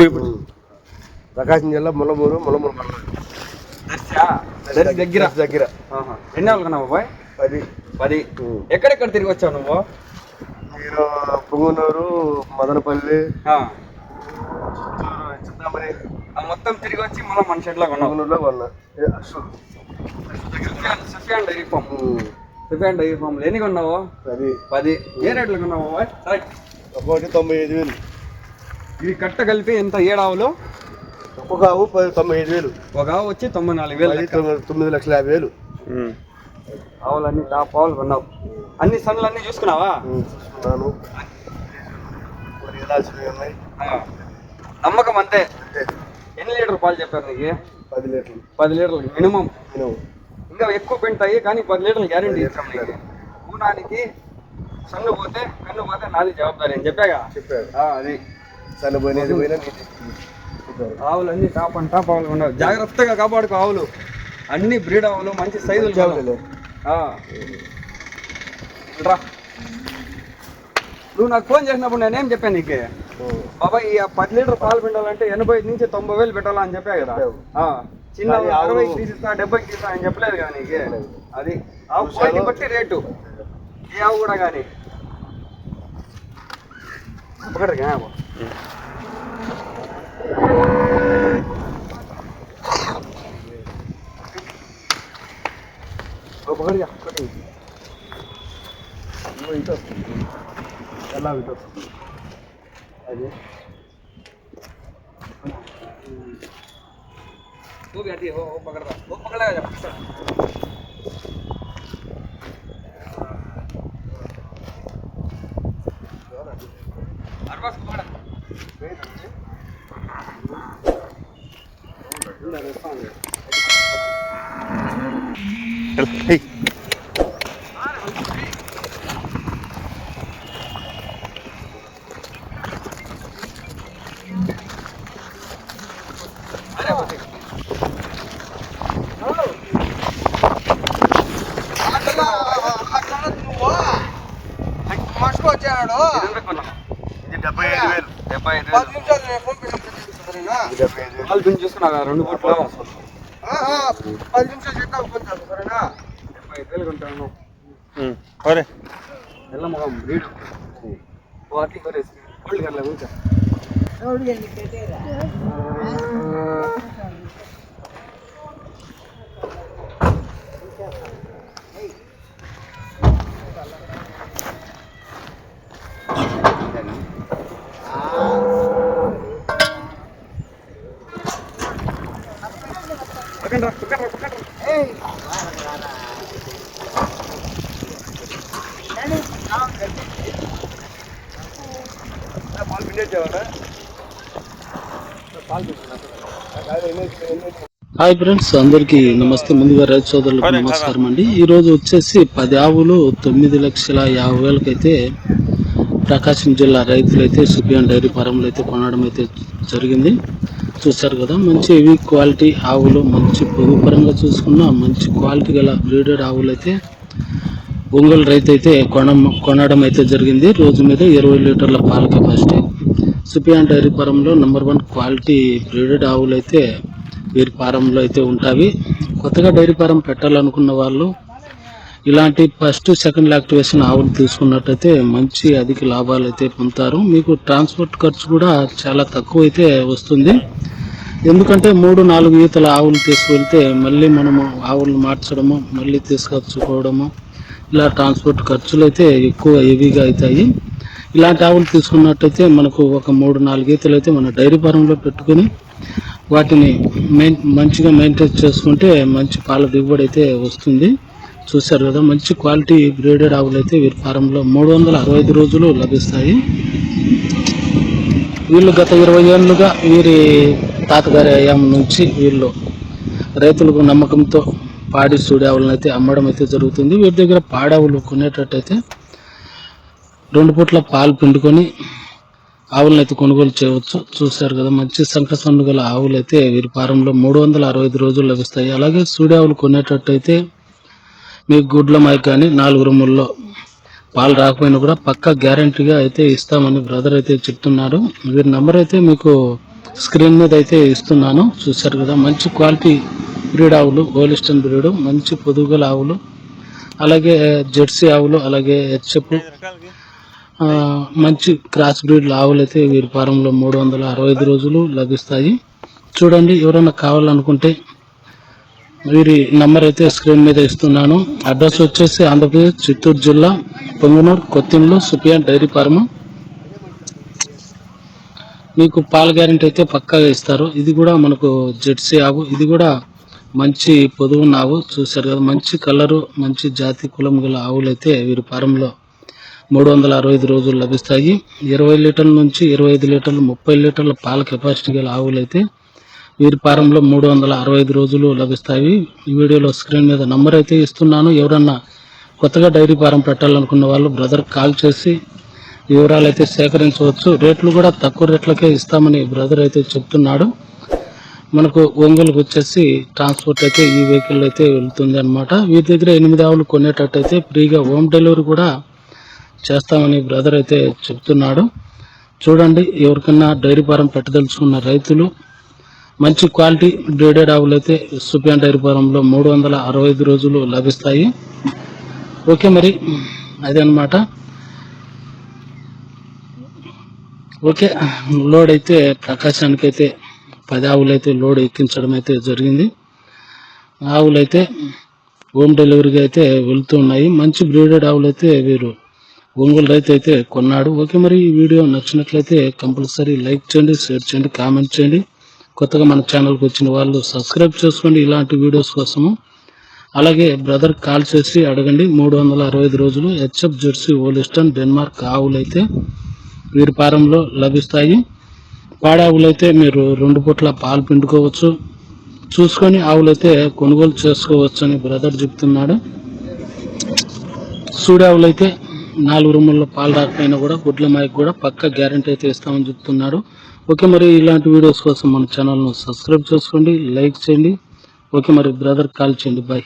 ఇప్పుడు ప్రకాశం జిల్లా ముల్లమూరు ముల్లమూరు మండలం దర్శా? దగ్గర. దగ్గర. ఎన్ని వాళ్ళు కన్నా బాబాయ్? పది. పది. ఎక్కడెక్కడ తిరిగి వచ్చావు నువ్వు? మీరు పుంగునూరు మదనపల్లి చింతామణి ఆ మొత్తం తిరిగి వచ్చి మళ్ళీ మన షెడ్లో కొన్నావు? పుంగునూరులో కొన్నా. Ashok. Sufiyan- dairy farm. Sufiyan dairy farm ఎన్ని కొన్నావు? పది. పది. ఏ రేట్లు కొన్నావు ఒక్కొక్కటి తొంభై ఐదు వేలు. ఇవి కట్ట కలిపి ఎంత ఏడు ఆవులు ఒక్కొక్క ఆవు పది తొంభై ఐదు వేలు. ఒక ఆవు వచ్చి తొంభై నాలుగు వేలు. తొమ్మిది లక్షల యాభై వేలు. ఆవులన్నీ టాప్ ఆవులు కొన్నావు. అన్ని సన్నులు అన్ని చూసుకున్నావా చూసుకున్నాను. నమ్మకం అంతే. ఎన్ని లీటర్ పాలు చెప్పారు నీకు? పది లీటర్లు. పది లీటర్లు మినిమం. మినిమం. ఇంకా ఎక్కువ పెంటాయి కానీ పది లీటర్లు గ్యారెంటీ. ఇస్తాం నీకు ఊనానికి సన్ను పోతే కన్ను పోతే నాది జవాబారి అని చెప్పాగా? చెప్పారు. ఆ, అది. పోయినది పోయినా ఆవులు అన్ని టాప్ అండ్ టాప్ ఆవులు ఉండవు జాగ్రత్తగా కాపాడుకో ఆవులు. అన్ని బ్రీడ్ ఆవులు మంచి సైజులు. రా. నువ్వు నాకు ఫోన్ చేసినప్పుడు నేనేం చెప్పాను నీకు? ఉం. బాబాయ్ ఈ పది లీటర్ పాలు పిండాలంటే ఎనభై నుంచి తొంభై వేలు పెట్టాలా అని చెప్పా కదా. చిన్న కానీ అరవై తీసిస్తా డెబ్బైకి తీస్తా అని చెప్పలేదు కదా నీకు. అది ఆవు బట్టి రేటు. ఏ ఆవు కూడా కానీ. Un poco de agua. Mm. Ya, Muy bien. Al lado y Tú a agarrar. Vamos a agarrar. వచ్చాడు డెబ్బై ఐదు వేలు. డెబ్బై ఐదు పది వేలు డెబ్బై ఐదు వేలు. చూసుకున్నా రెండు పూట్లు ఆహా, పది నిమిషాలు చెప్తాను సరేనా? డెబ్బై ఐదు వేలు కొంటాను ఒరే ಎಲ್ಲ ಮಗ ಬ್ರೀಡ್ ಬಾಕಿ ಬರೀ ಗೋಲ್ಡ್ ಕರ್ಲ ಮುಂಚೆ పాలు హాయ్ ఫ్రెండ్స్ అందరికీ నమస్తే. ముందుగా రైతు సోదరులకు నమస్కారం అండి. ఈ రోజు వచ్చేసి పది ఆవులు తొమ్మిది లక్షల యాభై వేలకైతే ప్రకాశం జిల్లా రైతులైతే సుపియాన్ డైరీ ఫారంలో అయితే కొనడం అయితే జరిగింది. చూశారు కదా మంచి హెవీ క్వాలిటీ ఆవులు మంచి పొదుగు పరంగా చూసుకున్న మంచి క్వాలిటీ గల బ్రీడెడ్ ఆవులు అయితే ఒంగోలు రైతు అయితే కొన కొనడం అయితే జరిగింది. రోజు మీద ఇరవై లీటర్ల పాల కెపాసిటీ. సుపియాన్ డైరీ ఫారంలో నెంబర్ వన్ క్వాలిటీ బ్రీడెడ్ ఆవులు అయితే వీరి ఫారంలో అయితే ఉంటాయి. కొత్తగా డైరీ ఫారం పెట్టాలనుకున్న వాళ్ళు ఇలాంటి ఫస్ట్ సెకండ్ యాక్టివేషన్ ఆవులు తీసుకున్నట్టయితే మంచి అధిక లాభాలు అయితే పొందుతారు. మీకు ట్రాన్స్పోర్ట్ ఖర్చు కూడా చాలా తక్కువ అయితే వస్తుంది. ఎందుకంటే మూడు నాలుగు ఈతల ఆవులు తీసుకువెళ్తే మళ్ళీ మనము ఆవులను మార్చడము మళ్ళీ తీసుకొచ్చుకోవడము ఇలా ట్రాన్స్పోర్ట్ ఖర్చులు అయితే ఎక్కువ హెవీగా అవుతాయి. ఇలాంటి ఆవులు తీసుకున్నట్టయితే మనకు ఒక మూడు నాలుగేతలు అయితే మన డైరీ ఫారంలో పెట్టుకుని వాటిని మెయిన్ మంచిగా మెయింటైన్ చేసుకుంటే మంచి పాల దిగుబడి అయితే వస్తుంది. చూశారు కదా మంచి క్వాలిటీ బ్రీడెడ్ ఆవులు అయితే వీరి ఫారంలో మూడు వందల అరవై ఐదు రోజులు లభిస్తాయి. వీళ్ళు గత ఇరవై ఏళ్ళుగా వీరి తాతగారి అయాం నుంచి వీళ్ళు రైతులకు నమ్మకంతో పాడి సూడావులను అయితే అమ్మడం అయితే జరుగుతుంది. వీరి దగ్గర పాడావులు కొనేటట్టయితే రెండు పూట్ల పాలు పిండుకొని ఆవులను అయితే కొనుగోలు చేయవచ్చు. చూశారు కదా మంచి సంకసండు గల ఆవులు అయితే వీరి ఫారంలో మూడు వందల అరవై ఐదు రోజులు లభిస్తాయి. అలాగే సూడి ఆవులు కొనేటట్టయితే మీకు గుడ్ల మైక్ కానీ నాలుగు రూముల్లో పాలు రాకపోయినా కూడా పక్కా గ్యారంటీగా అయితే ఇస్తామని బ్రదర్ అయితే చెప్తున్నారు. వీరి నెంబర్ అయితే మీకు స్క్రీన్ మీద అయితే ఇస్తున్నాను. చూశారు కదా మంచి క్వాలిటీ బ్రీడ్ ఆవులు గోలిస్టన్ బ్రీడ్ మంచి పొదుగుల ఆవులు అలాగే జెర్సీ ఆవులు అలాగే హెచ్ఎఫ్ మంచి క్రాస్ బ్రీడ్ ఆవులు అయితే వీరి ఫారంలో మూడు వందల అరవై ఐదు రోజులు లభిస్తాయి. చూడండి ఎవరైనా కావాలనుకుంటే వీరి నంబర్ అయితే స్క్రీన్ మీద ఇస్తున్నాను. అడ్రస్ వచ్చేసి ఆంధ్రప్రదేశ్ చిత్తూరు జిల్లా పొంగనూరు కొత్తింలో సుపియాన్ డైరీ ఫార్మ్. మీకు పాల గ్యారెంటీ అయితే పక్కాగా ఇస్తారు. ఇది కూడా మనకు జెర్సీ ఆవు ఇది కూడా మంచి పొదువున్న ఆవు చూశారు కదా. మంచి కలరు మంచి జాతి కులం గల ఆవులైతే వీరి ఫారంలో మూడు వందల అరవై ఐదు రోజులు లభిస్తాయి. ఇరవై లీటర్ల నుంచి ఇరవై ఐదు లీటర్లు ముప్పై లీటర్ల పాల కెపాసిటీ గల ఆవులైతే వీరి ఫారంలో మూడు వందల అరవై ఐదు రోజులు లభిస్తాయి. ఈ వీడియోలో స్క్రీన్ మీద నంబర్ అయితే ఇస్తున్నాను. ఎవరన్నా కొత్తగా డైరీ ఫారం పెట్టాలనుకున్న వాళ్ళు బ్రదర్ కాల్ చేసి వివరాలు అయితే సేకరించవచ్చు. రేట్లు కూడా తక్కువ రేట్లకే ఇస్తామని బ్రదర్ అయితే చెప్తున్నాడు. మనకు ఒంగోలుకు వచ్చేసి ట్రాన్స్పోర్ట్ అయితే ఈ వెహికల్ అయితే వెళ్తుంది అనమాట వీరి దగ్గర ఎనిమిది ఆవులు కొనేటట్టయితే ఫ్రీగా హోమ్ డెలివరీ కూడా చేస్తామని బ్రదర్ అయితే చెప్తున్నాడు. చూడండి ఎవరికన్నా డైరీ ఫారం పెట్టదలుచుకున్న రైతులు మంచి క్వాలిటీ బ్రీడెడ్ ఆవులు అయితే సుపియాన్ డైరీ ఫారంలో మూడు వందల అరవై ఐదు రోజులు లభిస్తాయి. ఓకే మరి అదే అనమాట ఓకే లోడ్ అయితే ప్రకాశానికి అయితే పది ఆవులు అయితే లోడ్ ఎక్కించడం అయితే జరిగింది. ఆవులు అయితే హోమ్ డెలివరీకి అయితే వెళ్తూ ఉన్నాయి. మంచి బ్రీడెడ్ ఆవులు అయితే వీరు ఒంగోలు రైతు అయితే కొన్నాడు. ఓకే మరి ఈ వీడియో నచ్చినట్లయితే కంపల్సరీ లైక్ చేయండి షేర్ చేయండి కామెంట్ చేయండి. కొత్తగా మన ఛానల్కి వచ్చిన వాళ్ళు సబ్స్క్రైబ్ చేసుకోండి ఇలాంటి వీడియోస్ కోసము. అలాగే బ్రదర్ కాల్ చేసి అడగండి. మూడు వందల అరవై ఐదు రోజులు హెచ్ఎఫ్ జెర్సీ ఓలిస్టన్ డెన్మార్క్ ఆవులు అయితే వీరి ఫారంలో లభిస్తాయి. పాడావులైతే మీరు రెండు పూట్ల పాలు పిండుకోవచ్చు. చూసుకొని ఆవులైతే కొనుగోలు చేసుకోవచ్చు అని బ్రదర్ చెప్తున్నాడు. సూడావులైతే నాలుగు రూముల్లో పాలు రాకపోయినా కూడా గుడ్ల మాయకు కూడా పక్క గ్యారంటీ అయితే ఇస్తామని చెప్తున్నాడు. ఓకే మరి ఇలాంటి వీడియోస్ కోసం మన ఛానల్ను సబ్స్క్రైబ్ చేసుకోండి లైక్ చేయండి. ఓకే మరి బ్రదర్ కాల్ చేయండి. బాయ్.